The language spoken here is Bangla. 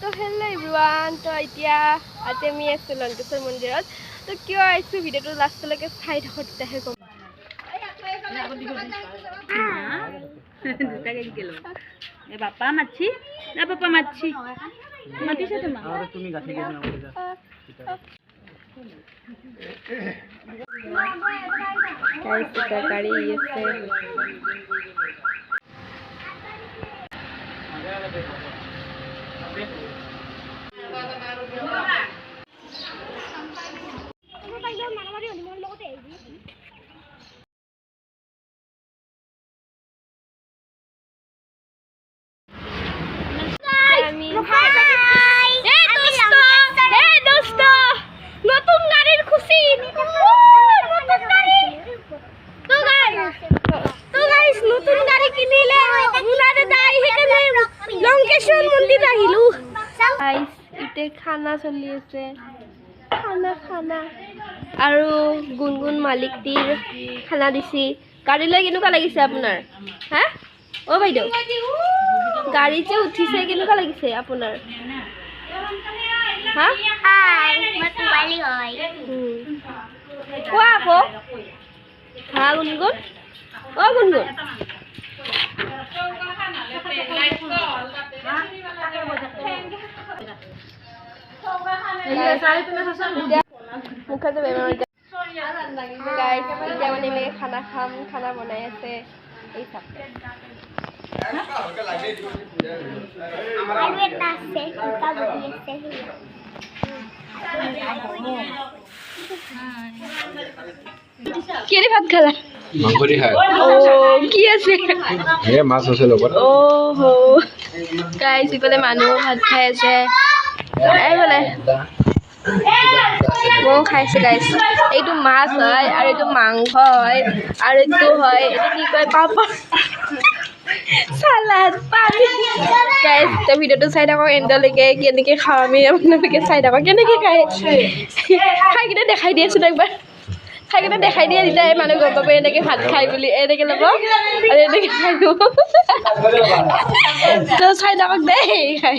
তো হেল্ল' ইভৰিৱান তো এতিয়া আজি আমি আছোঁ লংকেশ্বৰ মন্দিৰত। তো কিয় আহিছোঁ? ভিডিঅ'টো লাষ্টলৈকে চাই থাকোঁ তেতিয়াহে এ বাপা মাছি না পাপা মাছি মাতিছে তোমাক। গাড়ী দুটা গাড়ী আছে আমি এই ইতে খানা চলি আছে। খানা খানা। আৰু গুণগুণ মালিকটিৰ খানা দিছি। গাড়ী লৈ কেনেকুৱা লাগিছে আপোনাৰ? হা? অ' বাইদেউ। গাড়ী যে উঠিছে কেনেকুৱা লাগিছে আপোনাৰ? হা। কোৱা আকৌ। হা গুণগুণ অ' গুণগুণ মুখতে বেমাৰ গাইছ এতিয়া মানে এনেকৈ খানা খাম খানা বনাই আছে এই চাপ ভাত খালা কি আছে এই মাছ আছে লগত অ' হ গাইছ ইফালে মানুহ ভাত খাই আছে এইফালে ময়ো খাইছোঁ গাইছ এইটো মাছ হয় আৰু এইটো মাংস হয় আৰু এইটো হয় এইটো কি কয় এতিয়া ভিডিঅ'টো চাই থাকক এণ্ডলৈকে কেনেকৈ খাওঁ আমি আপোনালোকে চাই থাকক কেনেকৈ খাই কিনে দেখাই দিয়েচোন একবাৰ। খাই কিনে দেখাই দিয়ে তেতিয়া এই মানুহ গম পাব এনেকৈ ভাত খাই বুলি এনেকৈ ল'ব আৰু এনেকৈ খাই দিব চাই থাকক দেই। খাই